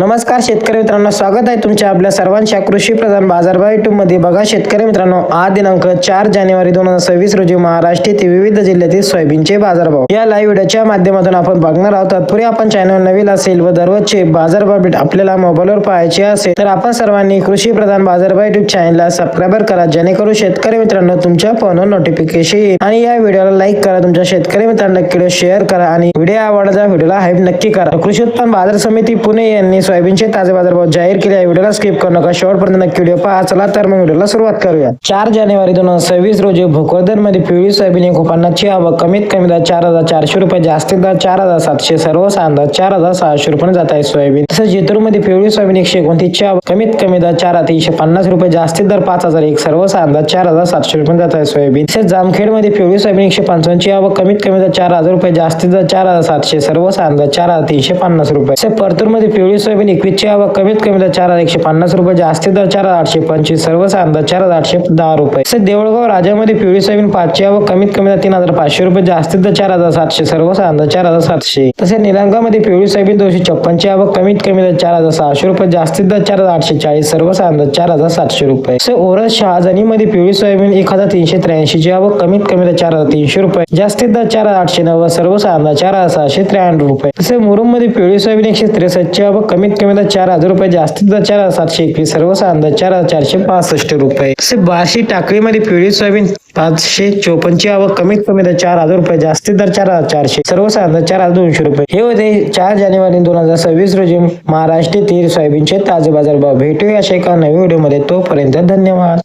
नमस्कार शेतकरी मित्रांनो स्वागत आहे तुमच्या आपल्या सर्वांच्या कृषी प्रधान बाजारभाव युट्यूबमध्ये. बघा शेतकरी मित्रांनो आज दिनांक चार जानेवारी दोन हजार सव्वीस रोजी महाराष्ट्र येथे विविध जिल्ह्यातील सोयाबीनचे बाजारभाव. या लाईव्ह व्हिडिओच्या माध्यमातून आपण बघणार आहोत. तत्पूर्वी आपण चॅनल नवीन असेल व दररोजचे बाजारभाव भेट आपल्याला मोबाईलवर पाहायचे असेल तर आपण सर्वांनी कृषी प्रधान बाजारभाव युट्यूब चॅनलला सबस्क्राईबर करा जेणेकरून शेतकरी मित्रांनो तुमच्या फोनवर नोटिफिकेशन येईल. आणि या व्हिडिओला लाईक करा तुमच्या शेतकरी मित्रांना शेअर करा आणि व्हिडिओ आवडला व्हिडिओला हाईप नक्की करा. कृषी उत्पन्न बाजार समिती पुणे यांनी सोयाबीनचे ताजे बाजारभाव जाहीर केले आहे. व्हिडिओला स्किप करू नका. शेवटपर्यंत नक्की व्हिडिओ पहा. चला तर मग व्हिडिओला सुरुवात करूया. चार जानेवारी दोन हजार सव्वीस रोजी भोकरदनमध्ये पिवळी सोयाबीन एकूण आवक कमीत कमी दर चार हजार चारशे रुपये जास्तीत दर चार हजार सातशे सर्व अंदाज चार हजार सहाशे रुपये जात आहे सोयाबीन. तसंच जेतूरमध्ये पिवळी सोयाबीन एकशे एकोणतीसची आवक कमीत कमी दर चार हजार तीनशे पन्नास रुपये जास्तीत दर पाच हजार एक सर्व अंदाज चार हजार सातशे रुपये जात आहे सोयाबीन. तसेच जामखेडमध्ये पिवळी सोयाबीन एकशे पंचावन्नची आवक कमीत कमी दर चार हजार रुपये जास्तीत दर चार हजार सातशे सर्व अंदाज चार हजार तीनशे पन्नास रुपये. तसेच परतूरमध्ये पिवळी सोयाबीन एकवीसची आवक कमीत कमी दर चार हजार एकशे पन्नास रुपये जास्तीत दर चार हजार आठशे पंचवीस सर्व दर चार हजार आठशे दहा रुपये तसेच देवळगाव राजामध्ये पिवळी सोयाबीन पाचशे आवक कमीत कमी दर तीन हजार पाचशे रुपये जास्तीत दर चार हजार सातशे सर्व दर चार हजार सातशे तसेच निलंगामध्ये पिवळी सोयाबीन दोनशे छप्पनची आवक कमीत कमी दर चार हजार सहाशे रुपये जास्तीत दर चार हजार आठशे चाळीस सर्वसाधारण दर चार हजार सातशे रुपये तसेच शहाजणी शहाजनीमध्ये पिवळी सोयाबीन एक हजार तीनशे त्र्याऐंशीची आवक कमीत कमी दर चार हजार तीनशे रुपये जास्तीत दर चार हजार आठशे नव्वद सर्व अंदाज चार हजार सहाशे त्र्याण्णव रुपये तसेच मुरुममध्ये पिवळी सोयाबीन एकशे त्रेसष्टची आवक कमीत कमी तर चार हजार रुपये जास्तीत दर चार हजार सातशे एकवीस सर्व अंदाज चार हजार चारशे पासष्ट रुपये. तसेच बार्शी टाकळीमध्ये पिवळी सोयाबीन पाचशे चोपन्नची आवक कमीत कमी तर चार हजार रुपये जास्तीत दर चार हजार चारशे. सर्व चार हजार दोनशे रुपये. हे होते चार जानेवारी दोन हजार सव्वीस रोजी महाराष्ट्रातील सोयाबीनचे ताजे बाजारभाव भेटूया अशा एका नवीन व्हिडिओमध्ये. तोपर्यंत धन्यवाद.